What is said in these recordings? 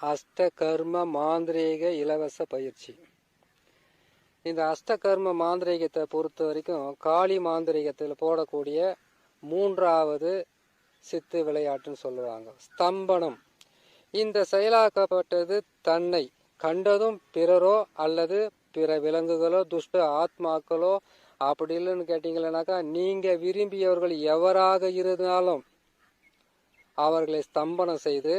அஷ்டகர்ம அஷ்ட கர்ம மாந்திரீக இலவச பயிற்சி. இந்த அஷ்டகர்ம மாந்திரீகத்தை பொறுத்த வரைக்கும் காளி மாந்திரீகத்தில் போடக்கூடிய மூன்றாவது சித்து விளையாட்டுன்னு சொல்லுவாங்க. ஸ்தம்பனம். இந்த செயலாக்கப்பட்டது தன்னை கண்டதும் பிறரோ அல்லது பிற விலங்குகளோ துஷ்ட ஆத்மாக்களோ அப்படி இல்லைன்னு கேட்டீங்களேனாக்கா நீங்கள் விரும்பியவர்கள் எவராக இருந்தாலும் அவர்களை ஸ்தம்பனம் செய்து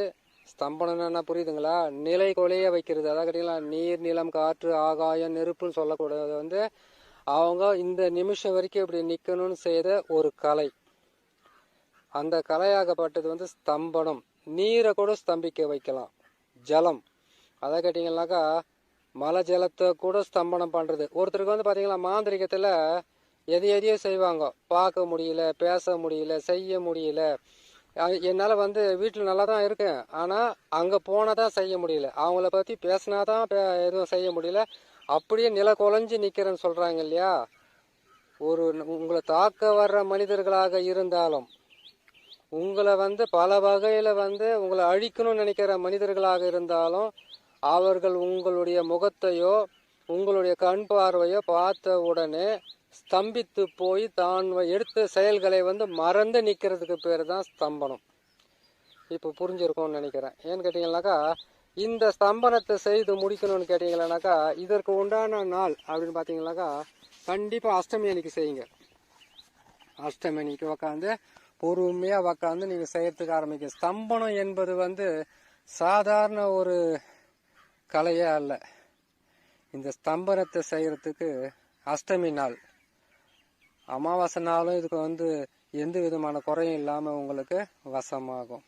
ஸ்தம்பனம் என்ன புரியுதுங்களா? நிலை கொலைய வைக்கிறது. அதாவது கேட்டீங்களா? நீர் நிலம் காற்று ஆகாயம் நெருப்புன்னு சொல்லக்கூடாது. வந்து அவங்க இந்த நிமிஷம் வரைக்கும் இப்படி நிற்கணும்னு செய்த ஒரு கலை. அந்த கலையாகப்பட்டது வந்து ஸ்தம்பனம். நீரை கூட ஸ்தம்பிக்க வைக்கலாம். ஜலம். அதை கேட்டிங்கனாக்கா மலை ஜலத்தை கூட ஸ்தம்பனம் பண்ணுறது ஒருத்தருக்கு வந்து பார்த்தீங்களா மாந்திரிகத்தில் எது எதையோ செய்வாங்க. பார்க்க முடியல பேச முடியல செய்ய முடியல. என்னால் வந்து வீட்டில் நல்லா தான் இருக்கேன். ஆனால் அங்கே போனால் தான் செய்ய முடியல. அவங்கள பற்றி பேசினா தான் எதுவும் செய்ய முடியல. அப்படியே நில குலைஞ்சு நிற்கிறேன்னு சொல்கிறாங்க இல்லையா? ஒரு உங்களை தாக்க வர்ற மனிதர்களாக இருந்தாலும் உங்களை வந்து பல வகையில் வந்து உங்களை அழிக்கணும்னு நினைக்கிற மனிதர்களாக இருந்தாலும் அவர்கள் உங்களுடைய முகத்தையோ உங்களுடைய கண் பார்வையோ பார்த்த உடனே ஸ்தம்பித்து போய் தான் எடுத்த செயல்களை வந்து மறந்து நிற்கிறதுக்கு பேர் தான் ஸ்தம்பனம். இப்போ புரிஞ்சிருக்கும்னு நினைக்கிறேன். ஏன்னு கேட்டிங்கனாக்கா இந்த ஸ்தம்பனத்தை செய்து முடிக்கணும்னு கேட்டிங்களானாக்கா இதற்கு உண்டான நாள் அப்படின்னு பார்த்தீங்கன்னாக்கா கண்டிப்பாக அஷ்டமி அன்னைக்கு செய்யுங்க. அஷ்டமி அன்னைக்கு உக்காந்து பொறுமையாக உக்காந்து நீங்கள் செய்யறதுக்கு ஆரம்பிக்க ஸ்தம்பனம் என்பது வந்து சாதாரண ஒரு கலையே அல்ல. இந்த ஸ்தம்பனத்தை செய்கிறதுக்கு அஷ்டமி நாள். அமாவாசை நாளும் இதுக்கு வந்து எந்த விதமான குறையும் இல்லாமல் உங்களுக்கு வசமாகும்.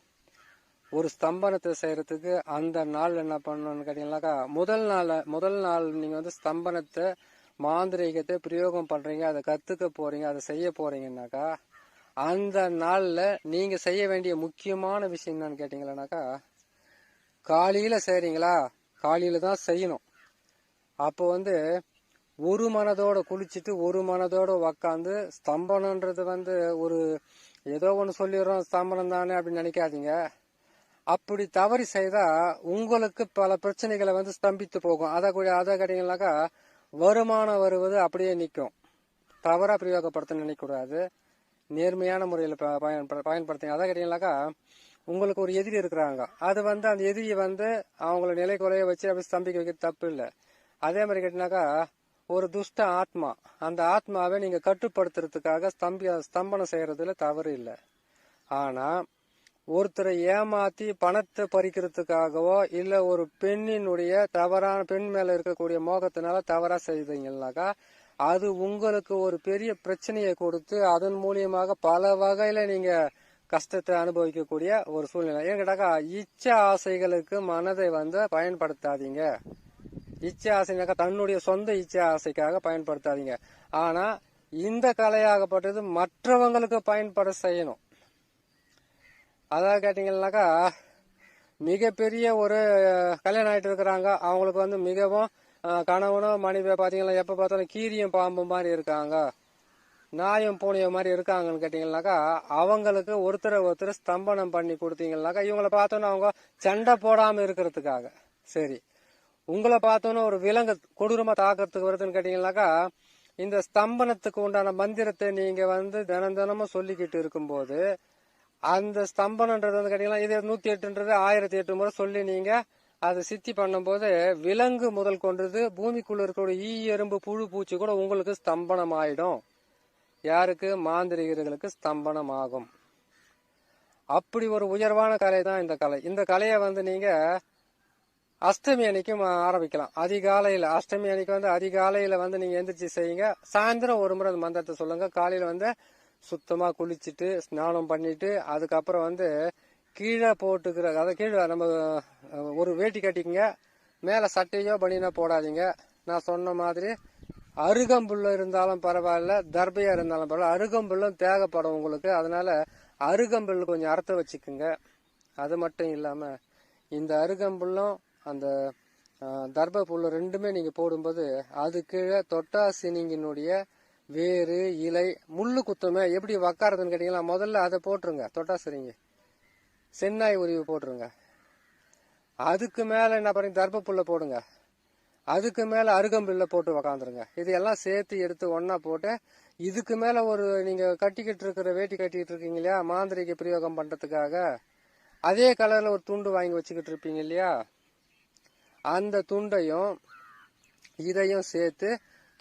ஒரு ஸ்தம்பனத்தை செய்கிறதுக்கு அந்த நாள் என்ன பண்ணணும்னு கேட்டிங்கனாக்கா முதல் நாள் முதல் நாள் நீங்கள் வந்து ஸ்தம்பனத்தை மாந்திரீகத்தை பிரயோகம் பண்ணுறீங்க அதை கற்றுக்க போகிறீங்க அதை செய்ய போகிறீங்கன்னாக்கா அந்த நாளில் நீங்கள் செய்ய வேண்டிய முக்கியமான விஷயம் என்னன்னு கேட்டிங்களானாக்கா காலையில் செய்கிறீங்களா காலையில் தான் செய்யணும். அப்போ வந்து ஒரு மனதோட குளிச்சுட்டு ஒரு மனதோட உக்காந்து ஸ்தம்பனன்றது வந்து ஒரு ஏதோ ஒன்று சொல்லிடுறோம் ஸ்தம்பனம் தானே அப்படின்னு நினைக்காதீங்க. அப்படி தவறி செய்தா உங்களுக்கு பல பிரச்சனைகளை வந்து ஸ்தம்பித்து போகும். அதை கூட அதை கேட்டீங்கன்னாக்கா வருமானம் வருவது அப்படியே நிற்கும் தவறாக பிரயோகப்படுத்த நினைக்கக்கூடாது. நேர்மையான முறையில் பயன் பயன்படுத்துங்க. அதை கேட்டீங்கன்னாக்கா உங்களுக்கு ஒரு எதிரி இருக்கிறாங்க. அது வந்து அந்த எதிரியை வந்து அவங்கள நிலை குறைய வச்சு அப்படி ஸ்தம்பிக்க வைக்கிறது தப்பு இல்லை. அதே மாதிரி கேட்டினாக்கா ஒரு துஷ்ட ஆத்மா. அந்த ஆத்மாவை நீங்க கட்டுப்படுத்துறதுக்காக ஸ்தம்பி ஸ்தம்பனம் செய்யறதுல தவறு இல்லை. ஆனா ஒருத்தரை ஏமாத்தி பணத்தை பறிக்கிறதுக்காகவோ இல்ல ஒரு பெண்ணினுடைய தவறான பெண் மேல இருக்கக்கூடிய மோகத்தினால தவறா செய்தீங்கன்னாக்கா அது உங்களுக்கு ஒரு பெரிய பிரச்சனையை கொடுத்து அதன் மூலியமாக பல வகையில நீங்க கஷ்டத்தை அனுபவிக்கக்கூடிய ஒரு சூழ்நிலை. ஏன் கேட்டாக்கா இச்ச ஆசைகளுக்கு மனதை வந்து பயன்படுத்தாதீங்க. இச்சை ஆசைனாக்கா தன்னுடைய சொந்த இச்சை ஆசைக்காக பயன்படுத்தாதீங்க. ஆனா இந்த கலையாகப்பட்டது மற்றவங்களுக்கு பயன்பட செய்யணும். அதாவது கேட்டீங்கன்னாக்கா மிகப்பெரிய ஒரு கல்யாணம் ஆகிட்டு இருக்கிறாங்க. அவங்களுக்கு வந்து மிகவும் கணவனும் மனைவி பார்த்தீங்கன்னா எப்போ பார்த்தாலும் கீரியும் பாம்பு மாதிரி இருக்காங்க. நாயும் பூனையும் மாதிரி இருக்காங்கன்னு கேட்டிங்கனாக்கா அவங்களுக்கு ஒருத்தரை ஒருத்தர் ஸ்தம்பனம் பண்ணி கொடுத்தீங்கன்னாக்கா இவங்களை பார்த்தோன்னா அவங்க சண்டை போடாமல் இருக்கிறதுக்காக. சரி. உங்களை பார்த்தோன்னே ஒரு விலங்கு கொடூரமாக தாக்கிறதுக்கு வருதுன்னு கேட்டீங்கன்னாக்கா இந்த ஸ்தம்பனத்துக்கு உண்டான மந்திரத்தை நீங்கள் வந்து தினம் தினமும் சொல்லிக்கிட்டு இருக்கும்போது அந்த ஸ்தம்பனன்றது வந்து கேட்டிங்கன்னா இது நூற்றி எட்டுன்றது ஆயிரத்தி எட்டு முறை சொல்லி நீங்கள் அதை சித்தி பண்ணும்போது விலங்கு முதல் கொண்டது பூமிக்குள்ள இருக்கக்கூடிய ஈ எறும்பு புழு பூச்சி கூட உங்களுக்கு ஸ்தம்பனம் ஆயிடும் யாருக்கு? மாந்திரிகர்களுக்கு ஸ்தம்பனம் ஆகும் அப்படி ஒரு உயர்வான கலை தான் இந்த கலை. இந்த கலையை வந்து நீங்கள் அஷ்டமி அன்னைக்கும் ஆரம்பிக்கலாம். அதிகாலையில் அஷ்டமி அன்னைக்கு வந்து அதிகாலையில் வந்து நீங்கள் எந்திரிச்சு செய்யுங்க. சாயந்தரம் ஒரு முறை அந்த மந்திரத்தை சொல்லுங்கள் காலையில் வந்து சுத்தமாக குளிச்சுட்டு ஸ்நானம் பண்ணிட்டு அதுக்கப்புறம் வந்து கீழே போட்டுக்கிற அதை கீழே நம்ம ஒரு வேட்டி கட்டிக்கங்க. மேலே சட்டையோ பனியனோ போடாதீங்க. நான் சொன்ன மாதிரி அருகம்புல்ல இருந்தாலும் பரவாயில்ல தர்பையாக இருந்தாலும் பரவாயில்ல. அருகம்புல்லும் தேவைப்படும் உங்களுக்கு. அதனால் அருகம்புல் கொஞ்சம் அறுத்து வச்சுக்கோங்க. அது மட்டும் இல்லாமல் இந்த அருகம்புல்லும் அந்த தர்ப புல் ரெண்டுமே நீங்கள் போடும்போது அது கீழே தொட்டாசினிங்கினுடைய வேறு இலை முள்ளு குத்தமே எப்படி உக்காரதுன்னு கேட்டிங்களா? முதல்ல அதை போட்டுருங்க தொட்டாசிரிங்க சென்னாய் உருவி போட்டுருங்க. அதுக்கு மேலே என்ன பண்ணுங்க தர்பப்புல்ல போடுங்க. அதுக்கு மேலே அருகம்பில்ல போட்டு உக்காந்துருங்க. இது எல்லாம் சேர்த்து எடுத்து ஒன்றா போட்டு இதுக்கு மேலே ஒரு நீங்கள் கட்டிக்கிட்டு இருக்கிற வேட்டி கட்டிக்கிட்டு இருக்கீங்க இல்லையா? மாந்திரிக பிரயோகம் பண்ணுறதுக்காக அதே கலரில் ஒரு துண்டு வாங்கி வச்சுக்கிட்டு இருப்பீங்க இல்லையா? அந்த துண்டையும் இதையும் சேர்த்து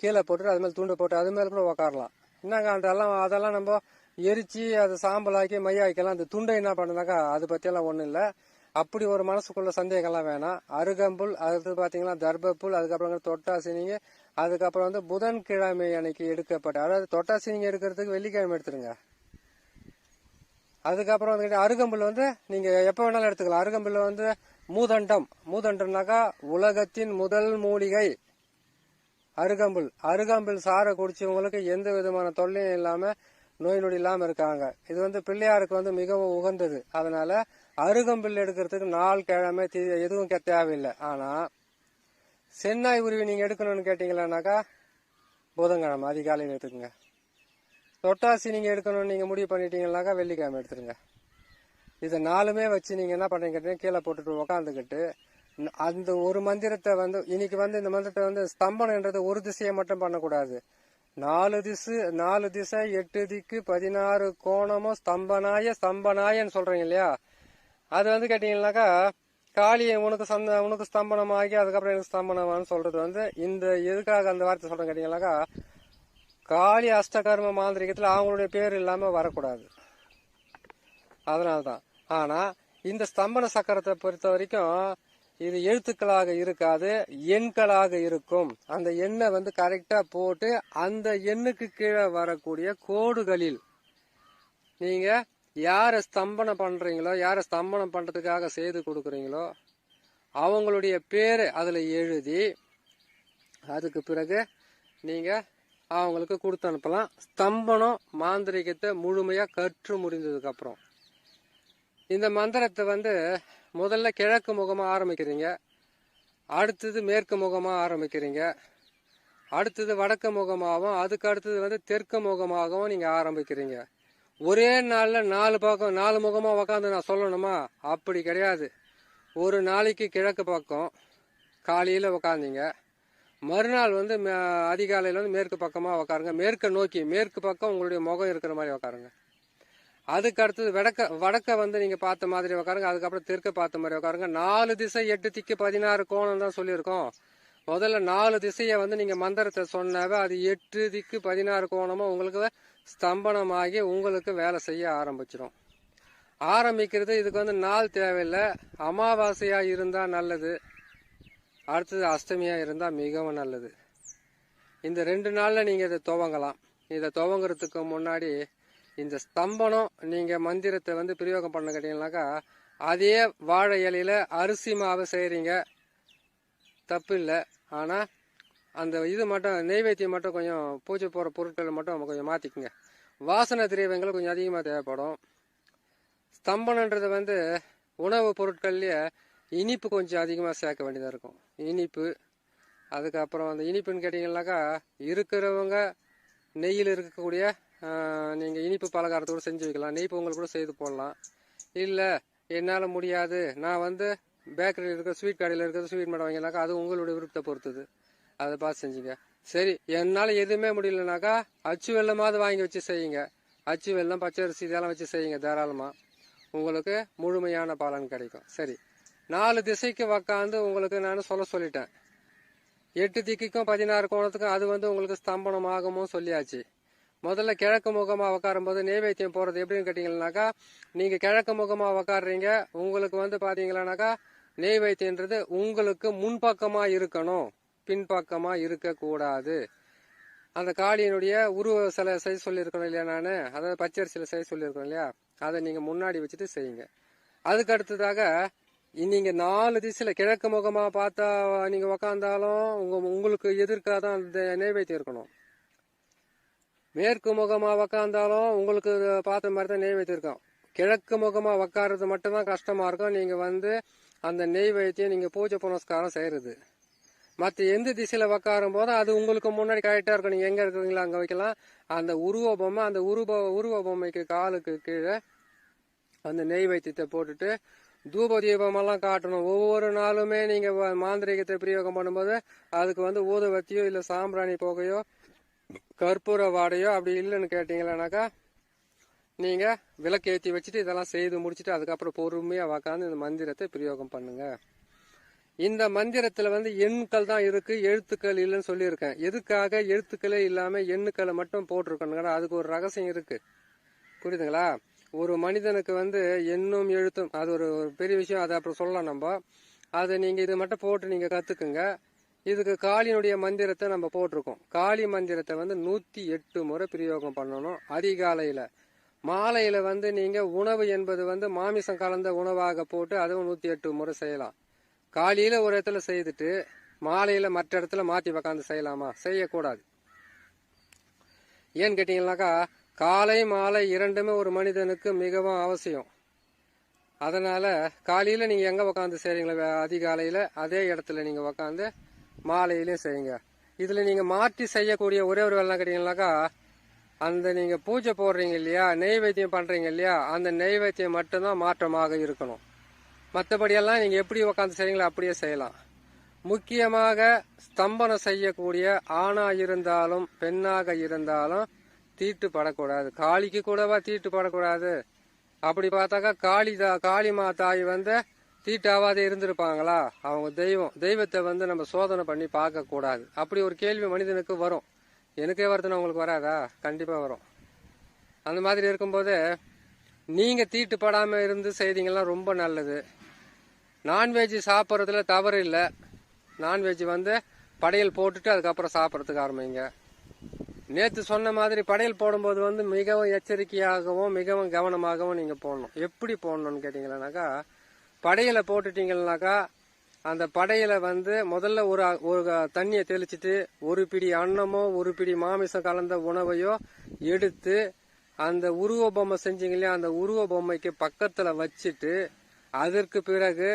கீழே போட்டு அது மேலே துண்டை போட்டு அது மேலே கூட உக்காரலாம். என்னங்க அதெல்லாம் அதெல்லாம் நம்ம எரிச்சு அதை சாம்பலாக்கி மையாக்கலாம் அந்த துண்டை என்ன பண்ணுனாக்கா அது பற்றியெல்லாம் ஒன்றும் இல்லை. அப்படி ஒரு மனசுக்குள்ள சந்தேகம்லாம் வேணாம். அருகம்புல் அடுத்து பார்த்தீங்கன்னா தர்பப்புல் அதுக்கப்புறம் தொட்டாசினிங்க அதுக்கப்புறம் வந்து புதன்கிழமை அன்னைக்கு எடுக்கப்பட்ட அதாவது தொட்டாசினிங்க எடுக்கிறதுக்கு வெள்ளிக்கிழமை எடுத்துருங்க அதுக்கப்புறம் வந்துக்கிட்டே அருகம்புல் வந்து நீங்கள் எப்போ வேணாலும் எடுத்துக்கலாம். அருகம்புல்ல வந்து மூதண்டம். மூதண்டம்னாக்கா உலகத்தின் முதல் மூலிகை. அருகம்புல். அருகம்புல் சாறை குடிச்சவங்களுக்கு எந்த விதமான தொல்லையும் இல்லாமல் நோய் நொடி இல்லாமல் இருக்காங்க. இது வந்து பிள்ளையாருக்கு வந்து மிகவும் உகந்தது. அதனால அருகம்புல் எடுக்கிறதுக்கு நாள் கிழமை தீ எதுவும் தேவையில்லை. ஆனால் சென்னாய் உருவி நீங்கள் எடுக்கணும்னு கேட்டிங்களானாக்கா புதன்கிழமை அதிகாலையில் எடுத்துக்கோங்க. தொட்டாசி நீங்கள் எடுக்கணும்னு நீங்கள் முடிவு பண்ணிட்டீங்கன்னாக்கா வெள்ளிக்கிழமை எடுத்துருங்க. இதை நாலுமே வச்சு நீங்கள் என்ன பண்ணுறீங்க கீழே போட்டுட்டு உக்காந்துக்கிட்டு அந்த ஒரு மந்திரத்தை வந்து இன்னைக்கு வந்து இந்த மந்திரத்தை வந்து ஸ்தம்பனன்றது ஒரு திசையை மட்டும் பண்ணக்கூடாது. நாலு திசு நாலு திசை எட்டு திக்கு பதினாறு கோணமும் ஸ்தம்பனாய ஸ்தம்பனாயன்னு சொல்கிறீங்க இல்லையா? அது வந்து கேட்டீங்கன்னாக்கா காளியை உனக்கு சந்த உனக்கு ஸ்தம்பனமாகி அதுக்கப்புறம் எனக்கு ஸ்தம்பனமானு சொல்கிறது வந்து இந்த எதுக்காக அந்த வார்த்தை சொல்கிறேன் கேட்டீங்கன்னாக்கா காளி அஷ்டகர்ம மாந்திரிகத்தில் அவங்களுடைய பேர் இல்லாமல் வரக்கூடாது. அதனால்தான். ஆனா இந்த ஸ்தம்பன சக்கரத்தை பொறுத்த வரைக்கும் இது எழுத்துக்களாக இருக்காது எண்களாக இருக்கும். அந்த எண்ணை வந்து கரெக்டா போட்டு அந்த எண்ணுக்கு கீழே வரக்கூடிய கோடுகளில் நீங்க யாரை ஸ்தம்பனம் பண்றீங்களோ யாரை ஸ்தம்பனம் பண்றதுக்காக செய்து கொடுக்குறீங்களோ அவங்களுடைய பேர் அதில் எழுதி அதுக்கு பிறகு நீங்க அவங்களுக்கு கொடுத்து அனுப்பலாம். ஸ்தம்பனம் மாந்திரிகத்தை முழுமையாக கற்று முடிஞ்சதுக்கப்புறம் அப்புறம். இந்த மந்திரத்தை வந்து முதல்ல கிழக்கு முகமாக ஆரம்பிக்கிறீங்க. அடுத்தது மேற்கு முகமாக ஆரம்பிக்கிறீங்க. அடுத்தது வடக்கு முகமாகவும் அதுக்கு அடுத்தது வந்து தெற்கு முகமாகவும் நீங்கள் ஆரம்பிக்கிறீங்க. ஒரே நாளில் நாலு பக்கம் நாலு முகமாக உக்காந்து நான் சொல்லணுமா? அப்படி கிடையாது. ஒரு நாளைக்கு கிழக்கு பக்கம் காலையில் உக்காந்தீங்க. மறுநாள் வந்து மே- வந்து மேற்கு பக்கமாக உக்காருங்க. மேற்கை நோக்கி மேற்கு பக்கம் உங்களுடைய முகம் இருக்கிற மாதிரி உக்காருங்க. அதுக்கு அடுத்தது வடக்க வடக்க வந்து நீங்க பார்த்த மாதிரி உட்காருங்க அதுக்கப்புறம் தெற்க பார்த்த மாதிரி உட்காருங்க நாலு திசை எட்டு திக்கு பதினாறு கோணம் தான் சொல்லியிருக்கோம். முதல்ல நாலு திசையை வந்து நீங்க மந்திரத்தை சொன்னாவே அது எட்டு திக்கு பதினாறு கோணமும் உங்களுக்கு ஸ்தம்பனமாகி உங்களுக்கு வேலை செய்ய ஆரம்பிச்சிடும் ஆரம்பிக்கிறது இதுக்கு வந்து நாள் தேவையில்லை. அமாவாசையா இருந்தா நல்லது. அடுத்தது அஷ்டமியா இருந்தா மிகவும் நல்லது. இந்த ரெண்டு நாள்ல நீங்க இதை துவங்கலாம். இதை துவங்குறதுக்கு முன்னாடி இந்த ஸ்தம்பனம் நீங்க மந்திரத்தை வந்து பிரயோகம் பண்ண கேட்டீங்கன்னாக்கா அதே வாழை இலையில அரிசி மாவை செய்கிறீங்க தப்பு இல்லை ஆனால் அந்த இது மட்டும் நெய்வேத்தியம் மட்டும் கொஞ்சம் பூஜை போகிற பொருட்களை மட்டும் கொஞ்சம் மாற்றிக்குங்க வாசனை திரவியங்கள் கொஞ்சம் அதிகமாக தேவைப்படும். ஸ்தம்பனன்றது வந்து உணவு பொருட்கள்லேயே இனிப்பு கொஞ்சம் அதிகமாக சேர்க்க வேண்டியதாக இருக்கும். இனிப்பு. அதுக்கப்புறம் அந்த இனிப்புன்னு கேட்டிங்கன்னாக்கா இருக்கிறவங்க நெய்யில் இருக்கக்கூடிய நீங்கள் இனிப்பு பலகாரத்தோடு செஞ்சு வைக்கலாம். நெய் பொங்கல் கூட செய்து போடலாம். இல்லை என்னால் முடியாது. நான் வந்து பேக்கரியில் இருக்கிற ஸ்வீட் கடையில் இருக்கிற ஸ்வீட் மேடம் வாங்கினாக்கா அது உங்களுடைய விருப்பத்தை பொறுத்தது. அதை பார்த்து செஞ்சுங்க. சரி என்னால் எதுவுமே முடியலனாக்கா அச்சு வெள்ளமாவது வாங்கி வச்சு செய்யுங்க. அச்சு வெல்லம் பச்சரிசி இதெல்லாம் வச்சு செய்யுங்க தாராளமாக உங்களுக்கு முழுமையான பலன் கிடைக்கும். சரி நாலு திசைக்கு உக்காந்து உங்களுக்கு நான் சொல்ல சொல்லிட்டேன். எட்டு திக்குக்கும் பதினாறு கோணத்துக்கும் அது வந்து உங்களுக்கு ஸ்தம்பனம் ஆகுமோ சொல்லியாச்சு. முதல்ல கிழக்கு முகமா உட்காரும்போது நெய்வேத்தியம் போகிறது எப்படின்னு கேட்டீங்கன்னாக்கா நீங்கள் கிழக்கு முகமாக உட்காடுறீங்க உங்களுக்கு வந்து பார்த்தீங்களானாக்கா நெய்வேத்தியன்றது உங்களுக்கு முன்பக்கமாக இருக்கணும். பின்பக்கமாக இருக்கக்கூடாது. அந்த காளியினுடைய உருவ சில செய்ய சொல்லியிருக்கணும் இல்லையா நான்? அதாவது பச்சரிசியில் செய்ய சொல்லியிருக்கணும் இல்லையா? அதை நீங்கள் முன்னாடி வச்சுட்டு செய்யுங்க. அதுக்கு அடுத்ததாக நீங்கள் நாலு திசையில் கிழக்கு முகமாக பார்த்தா நீங்கள் உக்காந்தாலும் உங்கள் உங்களுக்கு எதிர்க்காக தான் அந்த நெய்வேத்தியம் இருக்கணும். மேற்கு முகமா உக்காந்தாலும் உங்களுக்கு பார்த்த மாதிரி தான் நெய் இருக்கும் கிழக்கு முகமா உக்காறது மட்டும்தான் கஷ்டமா இருக்கும். நீங்க வந்து அந்த நெய் வைத்தியம் நீங்க பூஜை புனஸ்காரம் செய்யறது. மற்ற எந்த திசையில உக்காரும் போது அது உங்களுக்கு முன்னாடி கரெக்டா இருக்கும். நீங்க எங்க இருக்கிறீங்களோ அங்க வைக்கலாம். அந்த உருவ பொம்மை அந்த உருவ உருவ பொம்மைக்கு காலுக்கு கீழே அந்த நெய் வைத்தியத்தை போட்டுட்டு தூப தீபமெல்லாம் காட்டணும். ஒவ்வொரு நாளுமே நீங்க மாந்திரிகத்தை மாந்திரீகத்தை பிரயோகம் பண்ணும்போது அதுக்கு வந்து ஊதுவத்தியோ இல்ல சாம்பிராணி புகையோ கற்பூர வாடையோ அப்படி இல்லைன்னு கேட்டீங்களானாக்கா நீங்க விளக்கு ஏற்றி வச்சுட்டு இதெல்லாம் செய்து முடிச்சுட்டு அதுக்கப்புறம் பொறுமையாக உக்காந்து இந்த மந்திரத்தை பிரயோகம் பண்ணுங்க. இந்த மந்திரத்தில் வந்து எண்கள் தான் இருக்கு எழுத்துக்கள் இல்லைன்னு சொல்லியிருக்கேன். எதுக்காக எழுத்துக்களே இல்லாமல் எண்ணுக்களை மட்டும் போட்டிருக்கணுங்கன்னா அதுக்கு ஒரு ரகசியம் இருக்கு. புரியுதுங்களா? ஒரு மனிதனுக்கு வந்து எண்ணும் எழுத்தும் அது ஒரு பெரிய விஷயம் அதை அப்புறம் சொல்லலாம் நம்ம. அதை நீங்கள் இது மட்டும் போட்டு நீங்கள் கற்றுக்குங்க இதுக்கு காளியினுடைய மந்திரத்தை நம்ம போட்டிருக்கோம். காளி மந்திரத்தை வந்து நூற்றி எட்டு முறை பிரயோகம் பண்ணணும். அதிகாலையில். மாலையில் வந்து நீங்கள் உணவு என்பது வந்து மாமிசம் கலந்த உணவாக போட்டு அதுவும் நூற்றி எட்டு முறை செய்யலாம். காலையில் ஒரு இடத்துல செய்துட்டு மாலையில் மற்ற இடத்துல மாற்றி உக்காந்து செய்யலாமா? செய்யக்கூடாது. ஏன்னு கேட்டிங்கனாக்கா காலை மாலை இரண்டுமே ஒரு மனிதனுக்கு மிகவும் அவசியம். அதனால் காலையில் நீங்கள் எங்கே உக்காந்து செய்கிறீங்களோ அதிகாலையில் அதே இடத்துல நீங்கள் உக்காந்து மாலையிலையும் செய்யுங்க. இதில் நீங்கள் மாற்றி செய்யக்கூடிய ஒரே ஒரு வேலை கேட்டீங்கன்னாக்கா அந்த நீங்கள் பூஜை போடுறீங்க இல்லையா நெய்வேத்தியம் பண்ணுறீங்க இல்லையா அந்த நெய்வேத்தியம் மட்டும்தான் மாற்றமாக இருக்கணும். மற்றபடியெல்லாம் நீங்கள் எப்படி உக்காந்து செய்கிறீங்களோ அப்படியே செய்யலாம். முக்கியமாக ஸ்தம்பனம் செய்யக்கூடிய ஆணாக இருந்தாலும் பெண்ணாக இருந்தாலும் தீட்டு படக்கூடாது. காளிக்கு கூடவா தீட்டு படக்கூடாது. அப்படி பார்த்தாக்கா காளி தா காளிமா தாய் வந்து தீட்டாவாத இருந்திருப்பாங்களா? அவங்க தெய்வம். தெய்வத்தை வந்து நம்ம சோதனை பண்ணி பார்க்க கூடாது. அப்படி ஒரு கேள்வி மனிதனுக்கு வரும். எனக்கே வருதுன்னா உங்களுக்கு வராதா? கண்டிப்பா வரும். அந்த மாதிரி இருக்கும்போது நீங்க தீட்டுப்படாமல் இருந்து செய்தீங்கன்னா ரொம்ப நல்லது. நான்வெஜ் சாப்பிட்றதுல தவறு இல்லை. நான்வெஜ் வந்து படையல் போட்டுட்டு அதுக்கப்புறம் சாப்பிட்றதுக்கு ஆரம்பிங்க. நேற்று சொன்ன மாதிரி படையல் போடும்போது வந்து மிகவும் எச்சரிக்கையாகவும் மிகவும் கவனமாகவும் நீங்கள் போடணும். எப்படி போடணும்னு கேட்டிங்கன்னாக்கா படையில் போட்டுட்டீங்கன்னாக்கா அந்த படையில் வந்து முதல்ல ஒரு ஒரு தண்ணியை தெளிச்சிட்டு ஒரு பிடி அன்னமோ ஒரு பிடி மாமிசம் கலந்த உணவையோ எடுத்து அந்த உருவ பொம்மை செஞ்சீங்க இல்லையா அந்த உருவ பொம்மைக்கு பக்கத்துல வச்சுட்டு அதற்கு பிறகு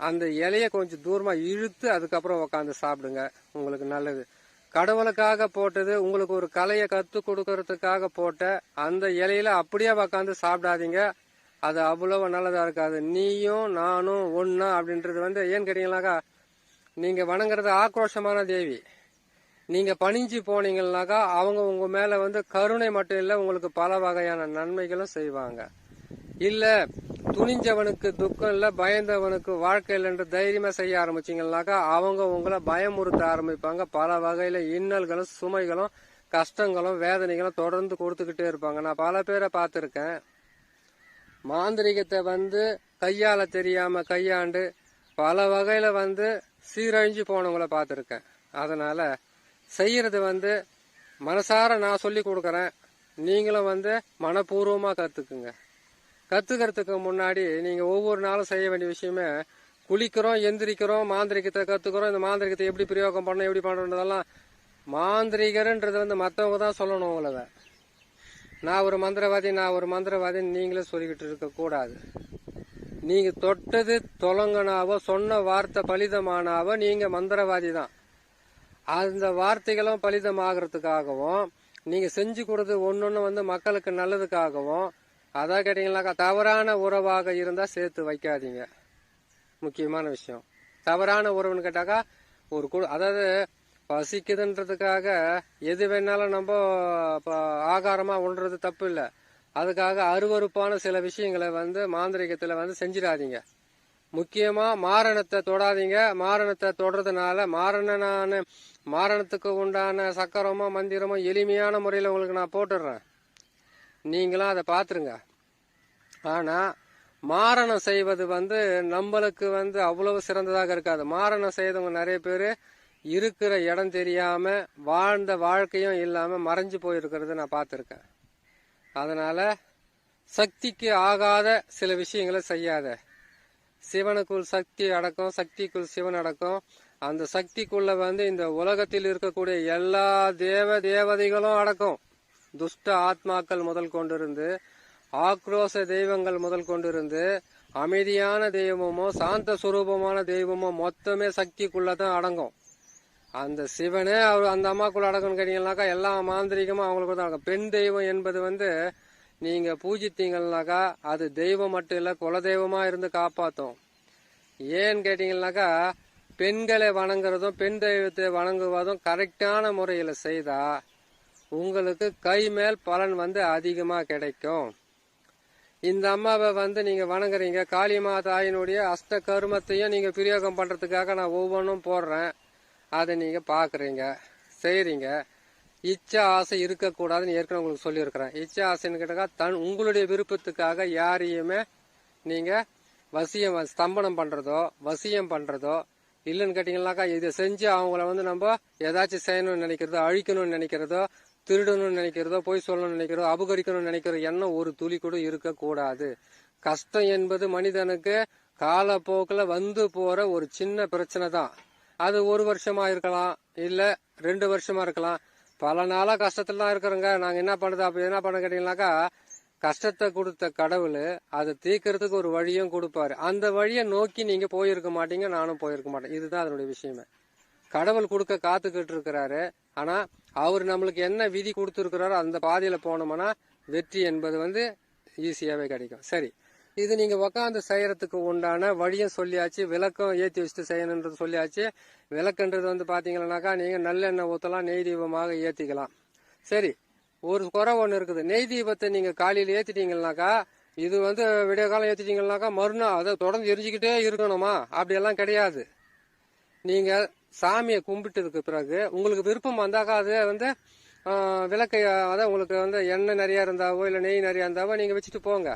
அந்த இலைய கொஞ்சம் தூரமா இழுத்து அதுக்கப்புறம் உட்காந்து சாப்பிடுங்க. உங்களுக்கு நல்லது. கடவுளுக்காக போட்டது உங்களுக்கு ஒரு கலையை கத்து கொடுக்கறதுக்காக போட்ட அந்த இலையில அப்படியே உக்காந்து சாப்பிடாதீங்க. அது அவ்வளவு நல்லதா இருக்காது. நீயும் நானும் ஒன்னா அப்படின்றது வந்து ஏன்னு கேட்டீங்கன்னாக்கா நீங்க வணங்குறது ஆக்ரோஷமான தேவி. நீங்க பணிஞ்சு போனீங்கன்னாக்கா அவங்க உங்க மேல வந்து கருணை மட்டும் இல்லை உங்களுக்கு பல வகையான நன்மைகளும் செய்வாங்க. இல்ல துணிஞ்சவனுக்கு துக்கம் இல்ல பயந்தவனுக்கு வாழ்க்கை இல்லைன்ற தைரியமா செய்ய ஆரம்பிச்சீங்கன்னாக்கா அவங்க உங்களை பயமுறுத்த ஆரம்பிப்பாங்க. பல வகையில இன்னல்களும் சுமைகளும் கஷ்டங்களும் வேதனைகளும் தொடர்ந்து கொடுத்துக்கிட்டே இருப்பாங்க. நான் பல பேரை பார்த்துருக்கேன். மாந்திரிகத்தை வந்து கையால தெரியாம கையாண்டு பல வகையில வந்து சீரழிஞ்சு போனவங்கள பார்த்துருக்கேன். அதனால செய்யறது வந்து மனசார நான் சொல்லி கொடுக்குறேன். நீங்களும் வந்து மனப்பூர்வமாக கற்றுக்குங்க கற்றுக்கிறதுக்கு முன்னாடி நீங்கள் ஒவ்வொரு நாளும் செய்ய வேண்டிய விஷயமே குளிக்கிறோம் எந்திரிக்கிறோம் மாந்திரிகத்தை கற்றுக்கிறோம் இந்த மாந்திரிகத்தை எப்படி பிரயோகம் பண்ணணும் எப்படி பண்ணுறதெல்லாம் மாந்திரிகர்ன்றது வந்து மற்றவங்க தான் சொல்லணும் உங்களை. நான் ஒரு மந்திரவாதி நான் ஒரு மந்திரவாதி நீங்களே சொல்லிக்கிட்டு இருக்க கூடாது. நீங்க தொட்டது தொலங்கனாவோ சொன்ன வார்த்தை பலிதமானாவோ நீங்க மந்திரவாதி தான். அந்த வார்த்தைகளும் பலிதமாகறதுக்காகவும் நீங்க செஞ்சு கொடுத்து ஒன்னொன்னு வந்து மக்களுக்கு நல்லதுக்காகவும் அதான் கேட்டிங்கனாக்கா தவறான உறவாக இருந்தா சேர்த்து வைக்காதீங்க. முக்கியமான விஷயம். தவறான உறவுன்னு கேட்டாக்கா ஒரு கு அதாவது பசிக்குதுன்றதுக்காக எது வேணாலும் நம்ம ப- ஆகாரமா உண்றது தப்பு இல்லை. அதுக்காக அருவருப்பான சில விஷயங்களை வந்து மாந்திரிகத்துல வந்து செஞ்சிடாதீங்க. முக்கியமா மாரணத்தை தொடாதீங்க. மாரணத்தை தொடுறதுனால மாரணனான மாரணத்துக்கு உண்டான சக்கரமோ மந்திரமோ எளிமையான முறையில் உங்களுக்கு நான் போட்டுடுறேன். நீங்களும் அதை பார்த்துருங்க ஆனா மாரணம் செய்வது வந்து நம்மளுக்கு வந்து அவ்வளவு சிறந்ததாக இருக்காது. மாரணம் செய்தவங்க நிறைய பேர் இருக்கிற இடம் தெரியாம வாழ்ந்த வாழ்க்கையும் இல்லாம மறைஞ்சு போயிருக்கிறத நான் பார்த்துருக்கேன். அதனால சக்திக்கு ஆகாத சில விஷயங்களை செய்யாத. சிவனுக்குள் சக்தி அடக்கம் சக்திக்குள் சிவன் அடக்கம். அந்த சக்திக்குள்ள வந்து இந்த உலகத்தில் இருக்கக்கூடிய எல்லா தேவ தேவதைகளும் அடக்கம். துஷ்ட ஆத்மாக்கள் முதல் கொண்டிருந்து ஆக்ரோஷ தெய்வங்கள் முதல் கொண்டிருந்து அமைதியான தெய்வமோ சாந்த சுரூபமான தெய்வமோ மொத்தமே சக்திக்குள்ளதான் அடங்கும். அந்த சிவனே அவர் அந்த அம்மாக்குள்ள அடக்கம்னு கேட்டீங்கன்னாக்கா எல்லா மாந்திரிகமும் அவங்களுக்கு தான் பெண் தெய்வம் என்பது வந்து நீங்க பூஜித்தீங்கன்னாக்கா அது தெய்வம் மட்டும் இல்லை குலதெய்வமா இருந்து காப்பாத்தும். ஏன்னு கேட்டீங்கன்னாக்கா பெண்களை வணங்குறதும் பெண் தெய்வத்தை வணங்குவதும் கரெக்டான முறையில் செய்தா உங்களுக்கு கை மேல் பலன் வந்து அதிகமாக கிடைக்கும். இந்த அம்மாவை வந்து நீங்க வணங்குறீங்க. காளிமா தாயினுடைய அஷ்ட கருமத்தையும் நீங்க பிரயோகம் பண்றதுக்காக நான் ஒவ்வொன்றும் போடுறேன். அதை நீங்கள் பார்க்குறீங்க செய்கிறீங்க இச்சா ஆசை இருக்கக்கூடாதுன்னு ஏற்கனவே உங்களுக்கு சொல்லியிருக்கிறேன். இச்சா ஆசைன்னு கேட்டாக்கா தன் உங்களுடைய விருப்பத்துக்காக யாரையுமே நீங்கள் வசியம் ஸ்தம்பனம் பண்ணுறதோ வசியம் பண்ணுறதோ இல்லைன்னு கேட்டிங்கனாக்கா இதை செஞ்சு அவங்கள வந்து நம்ம ஏதாச்சும் செய்யணும்னு நினைக்கிறதோ அழிக்கணும்னு நினைக்கிறதோ திருடணும்னு நினைக்கிறதோ பொய் சொல்லணும்னு நினைக்கிறதோ அபகரிக்கணும்னு நினைக்கிற எண்ணம் ஒரு துளி கூட இருக்கக்கூடாது. கஷ்டம் என்பது மனிதனுக்கு காலப்போக்கில் வந்து போகிற ஒரு சின்ன பிரச்சனை தான். அது ஒரு வருஷமா இருக்கலாம் இல்ல ரெண்டு வருஷமா இருக்கலாம். பல நாளா கஷ்டத்துல தான் இருக்கிறோங்க. நாங்க என்ன பண்ணுறது அப்படி என்ன பண்ண கேட்டீங்கன்னாக்கா கஷ்டத்தை கொடுத்த கடவுள் அதை தீக்கிறதுக்கு ஒரு வழியும் கொடுப்பாரு. அந்த வழியை நோக்கி நீங்க போயிருக்க மாட்டீங்க நானும் போயிருக்க மாட்டேன். இதுதான் அதனுடைய விஷயமே. கடவுள் கொடுக்க காத்துக்கிட்டு இருக்கிறாரு. ஆனா அவர் நம்மளுக்கு என்ன விதி கொடுத்துருக்கிறாரோ அந்த பாதையில போனோம்னா வெற்றி என்பது வந்து ஈஸியாவே கிடைக்கும். சரி. இது நீங்க உக்காந்து செய்யறதுக்கு உண்டான வழியும் சொல்லியாச்சு விளக்கம் ஏத்தி வச்சுட்டு செய்யணுன்றது சொல்லியாச்சு. விளக்குன்றது வந்து பாத்தீங்கன்னாக்கா நீங்க நல்லெண்ணெய் ஊத்தலாம் நெய் தீபமாக ஏத்திக்கலாம். சரி ஒரு குறை ஒன்று இருக்குது. நெய் தீபத்தை நீங்க காலையில் ஏத்திட்டீங்கன்னாக்கா இது வந்து விடிய காலம் ஏத்திட்டீங்கன்னாக்கா மறுநாள் அதை தொடர்ந்து எரிஞ்சுக்கிட்டே இருக்கணுமா? அப்படியெல்லாம் கிடையாது. நீங்க சாமியை கும்பிட்டதுக்கு பிறகு உங்களுக்கு விருப்பம் வந்தாக்கா அது வந்து விளக்கை அதான் உங்களுக்கு வந்து எண்ணெய் நிறையா இருந்தாவோ இல்லை நெய் நிறையா இருந்தாவோ நீங்கள் வச்சுட்டு போங்க.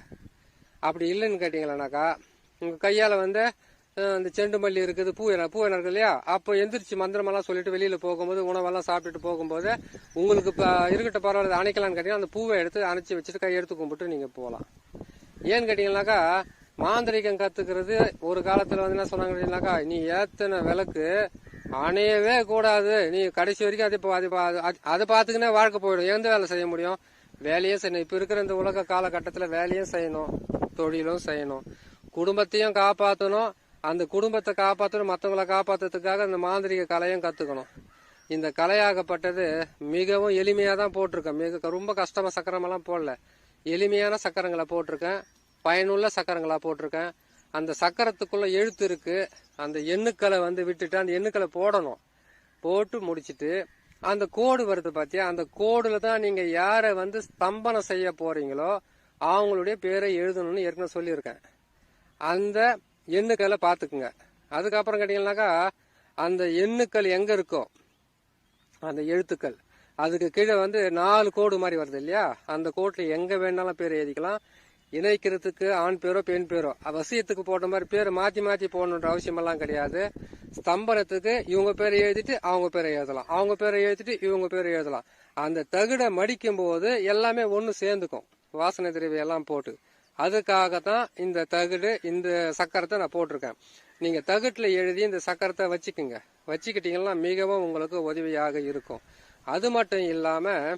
அப்படி இல்லைன்னு கேட்டீங்களானாக்கா உங்கள் கையால் வந்து இந்த செண்டு மல்லி இருக்குது பூ என்ன பூ என்ன இருக்கு இல்லையா? அப்போ எந்திரிச்சு மந்திரமெல்லாம் சொல்லிட்டு வெளியில் போகும்போது உணவெல்லாம் சாப்பிட்டுட்டு போகும்போது உங்களுக்கு இப்போ இருக்கட்ட பரவாயில்ல அணைக்கலாம்னு கேட்டீங்கன்னா அந்த பூவை எடுத்து அணைச்சி வச்சுட்டு கை எடுத்து கும்பிட்டு நீங்கள் போகலாம். ஏன்னு கேட்டீங்கன்னாக்கா மாந்திரிகம் கற்றுக்கிறது ஒரு காலத்தில் வந்து என்ன சொன்னாங்க கேட்டீங்கன்னாக்கா நீ ஏத்தன விளக்கு அணையவே கூடாது. நீ கடைசி வரைக்கும் அதை அதை அது- அதை பார்த்துக்கினே வாழ்க்கை போயிடும். எந்த வேலை செய்ய முடியும்? வேலையும் செய்யணும். இப்போ இருக்கிற இந்த உலக காலகட்டத்தில் வேலையும் செய்யணும். தொழிலும் செய்யணும். குடும்பத்தையும் காப்பாற்றணும் அந்த குடும்பத்தை காப்பாற்றணும் மற்றவங்களை காப்பாத்துறதுக்காக இந்த மாந்திரிக கலையும் கற்றுக்கணும் இந்த கலையாகப்பட்டது மிகவும் எளிமையாக தான் போட்டிருக்கேன். மிக ரொம்ப கஷ்டமாக சக்கரமெல்லாம் போடல. எளிமையான சக்கரங்களை போட்டிருக்கேன். பயனுள்ள சக்கரங்களாக போட்டிருக்கேன். அந்த சக்கரத்துக்குள்ள எழுத்து இருக்கு. அந்த எண்ணுக்களை வந்து விட்டுட்டு அந்த எண்ணுக்களை போடணும். போட்டு முடிச்சுட்டு அந்த கோடு வருது பார்த்தியா அந்த கோடில் தான் நீங்கள் யாரை வந்து ஸ்தம்பனம் செய்ய போகிறீங்களோ அவங்களுடைய பேரை எழுதணும்னு ஏற்கனவே சொல்லியிருக்கேன். அந்த எண்ணுக்களை பார்த்துக்குங்க. அதுக்கப்புறம் கேட்டீங்கன்னாக்கா அந்த எண்ணுக்கள் எங்க இருக்கோ அந்த எழுத்துக்கள் அதுக்கு கீழே வந்து நாலு கோடு மாதிரி வருது இல்லையா? அந்த கோட்டில் எங்கே வேணாலும் பேர் எழுதிக்கலாம். இணைக்கிறதுக்கு ஆண் பேரோ பெண் பேரோ. வசியத்துக்கு போட்ட மாதிரி பேர் மாற்றி மாற்றி போடணுன்ற அவசியமெல்லாம் கிடையாது. ஸ்தம்பனத்துக்கு இவங்க பேரை எழுதிட்டு அவங்க பேரை எழுதலாம். அவங்க பேரை எழுதிட்டு இவங்க பேரை எழுதலாம். அந்த தகுடை மடிக்கும் போது எல்லாமே ஒன்று சேர்ந்துக்கும். வாசனை திரவியம் எல்லாம் போட்டு. அதுக்காகத்தான் இந்த தகுடு இந்த சக்கரத்தை நான் போட்டிருக்கேன். நீங்கள் தகுட்டில் எழுதி இந்த சக்கரத்தை வச்சுக்குங்க. வச்சுக்கிட்டீங்கன்னா மிகவும் உங்களுக்கு உதவியாக இருக்கும். அது மட்டும் இல்லாமல்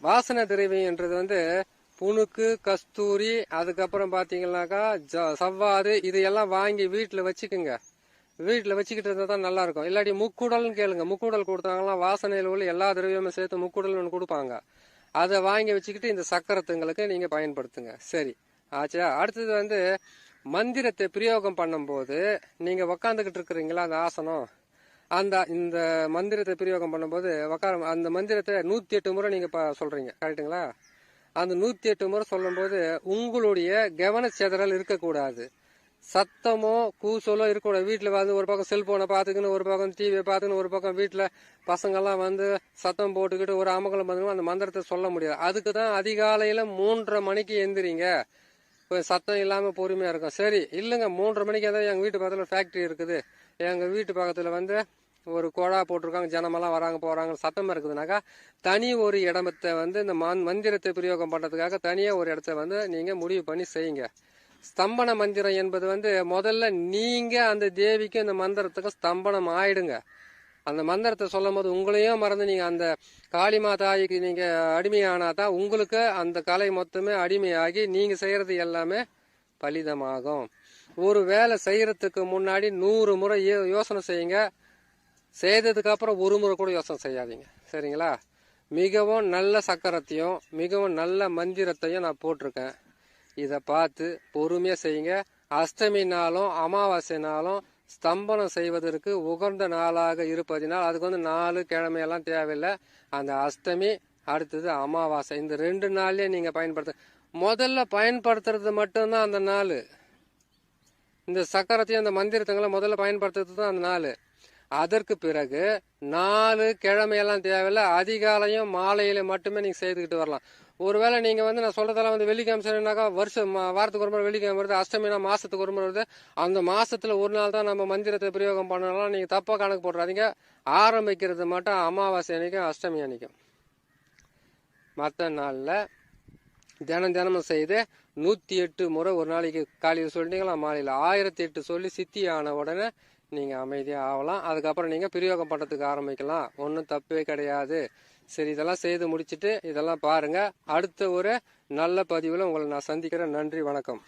வாசனை திரவியன்றது வந்து புணுக்கு கஸ்தூரி அதுக்கப்புறம் பார்த்தீங்கன்னாக்கா ஜ- சவ்வாது இதையெல்லாம் வாங்கி வீட்டில் வச்சுக்குங்க. வீட்டில் வச்சுக்கிட்டு இருந்தால் தான் நல்லாயிருக்கும் இல்லாட்டி முக்கூடல்னு கேளுங்க. முக்கூடல் கொடுத்தாங்கன்னா வாசனையில் உள்ள எல்லா திரவியமும் சேர்த்து முக்கூடல் ஒன்று கொடுப்பாங்க. அதை வாங்கி வச்சுக்கிட்டு இந்த சக்கரத்துங்களுக்கு நீங்கள் பயன்படுத்துங்க. சரி. ஆச்சா? அடுத்தது வந்து மந்திரத்தை பிரயோகம் பண்ணும்போது நீங்கள் உக்காந்துக்கிட்டு இருக்கிறீங்களா? அந்த ஆசனம். அந்த இந்த மந்திரத்தை பிரயோகம் பண்ணும்போது உக்கார அந்த மந்திரத்தை நூற்றி எட்டு முறை நீங்கள் ப- சொல்கிறீங்க கரெக்ட்டுங்களா? அந்த நூற்றி எட்டு முறை சொல்லும்போது உங்களுடைய கவனச்சிதறல் இருக்கக்கூடாது. சத்தமோ கூசலோ இருக்கக்கூடாது. வீட்டில் வந்து ஒரு பக்கம் செல்போனை பார்த்துக்கின்னு ஒரு பக்கம் டிவியை பார்த்துக்கின்னு ஒரு பக்கம் வீட்டில் பசங்கள்லாம் வந்து சத்தம் போட்டுக்கிட்டு ஒரு அமங்கலம் பண்ணுங்க அந்த மந்திரத்தை சொல்ல முடியாது. அதுக்கு தான் அதிகாலையில் மூன்றரை மணிக்கு எந்திரிங்க. இப்போ சத்தம் இல்லாமல் பொறுமையாக இருக்கும். சரி இல்லைங்க மூன்றரை மணிக்கு ஏதாவது எங்கள் வீட்டு பக்கத்தில் ஃபேக்ட்ரி இருக்குது. எங்கள் வீட்டு பக்கத்தில் வந்து ஒரு குழா போட்டிருக்காங்க. ஜனமெல்லாம் வராங்க போகிறாங்க சத்தமாக இருக்குதுனாக்கா தனி ஒரு இடத்தை வந்து இந்த மந்திரத்தை பிரயோகம் பண்ணுறதுக்காக தனியாக ஒரு இடத்த வந்து நீங்கள் முடிவு பண்ணி செய்யுங்க. ஸ்தம்பன மந்திரம் என்பது வந்து முதல்ல நீங்கள் அந்த தேவிக்கும் இந்த மந்திரத்துக்கும் ஸ்தம்பனம் ஆயிடுங்க. அந்த மந்திரத்தை சொல்லும் போது உங்களையும் மறந்து நீங்கள் அந்த காளிமா தாய்க்கு நீங்கள் அடிமையானா தான் உங்களுக்கு அந்த கலை மொத்தமே அடிமையாகி நீங்கள் செய்கிறது எல்லாமே பலிதமாகும். ஒரு வேலை செய்கிறதுக்கு முன்னாடி நூறு முறை யோ- யோசனை செய்யுங்க. செய்ததுக்கப்புறம் ஒரு முறை கூட யோசனை செய்யாதீங்க. சரிங்களா? மிகவும் நல்ல சக்கரத்தையும் மிகவும் நல்ல மந்திரத்தையும் நான் போட்டிருக்கேன். இதை பார்த்து பொறுமையாக செய்யுங்க. அஷ்டமி நாளும் அமாவாசை நாளும் ஸ்தம்பனம் செய்வதற்கு உகந்த நாளாக இருப்பதினால் அதுக்கு வந்து நாலு கிழமையெல்லாம் தேவையில்லை. அந்த அஷ்டமி அடுத்தது அமாவாசை. இந்த ரெண்டு நாள்லேயே நீங்கள் பயன்படுத்த முதல்ல பயன்படுத்துறது மட்டும்தான் அந்த நாள். இந்த சக்கரத்தையும் அந்த மந்திரத்தங்களை முதல்ல பயன்படுத்துறது தான் அந்த நாள். அதற்கு பிறகு நாலு கிழமையெல்லாம் தேவையில்லை. அதிகாலையும் மாலையில மட்டுமே நீங்கள் செய்துக்கிட்டு வரலாம். ஒருவேளை நீங்கள் வந்து நான் சொல்றதெல்லாம் வந்து வெள்ளிக்கிழமை செய்யணும்னாக்கா வருஷம் வாரத்துக்கு ஒரு முறை வெள்ளிக்கிழமை வருது அஷ்டமினா மாசத்துக்கு ஒரு முறை வருது. அந்த மாசத்துல ஒரு நாள் தான் நம்ம மந்திரத்தை பிரயோகம் பண்ணலாம் நீங்கள் தப்பாக கணக்கு போடுறாதீங்க. ஆரம்பிக்கிறது மட்டும் அமாவாசை அன்னைக்கும் அஷ்டமி அன்னைக்கும். மற்ற நாளில் தினம் தினமும் செய்து நூற்றி எட்டு முறை ஒரு நாளைக்கு காலையில் சொல்லிட்டீங்களா? மாலையில் ஆயிரத்தி எட்டு சொல்லி சித்தி ஆன உடனே நீங்கள் அமைதியாக ஆகலாம் அதுக்கப்புறம் நீங்கள் பிரயோகம் பண்ணுறதுக்கு ஆரம்பிக்கலாம். ஒன்றும் தப்பே கிடையாது. சரி இதெல்லாம் செய்து முடிச்சிட்டு இதெல்லாம் பாருங்கள் அடுத்த ஒரு நல்ல பதிவில் உங்களை நான் சந்திக்கிறேன். நன்றி வணக்கம்.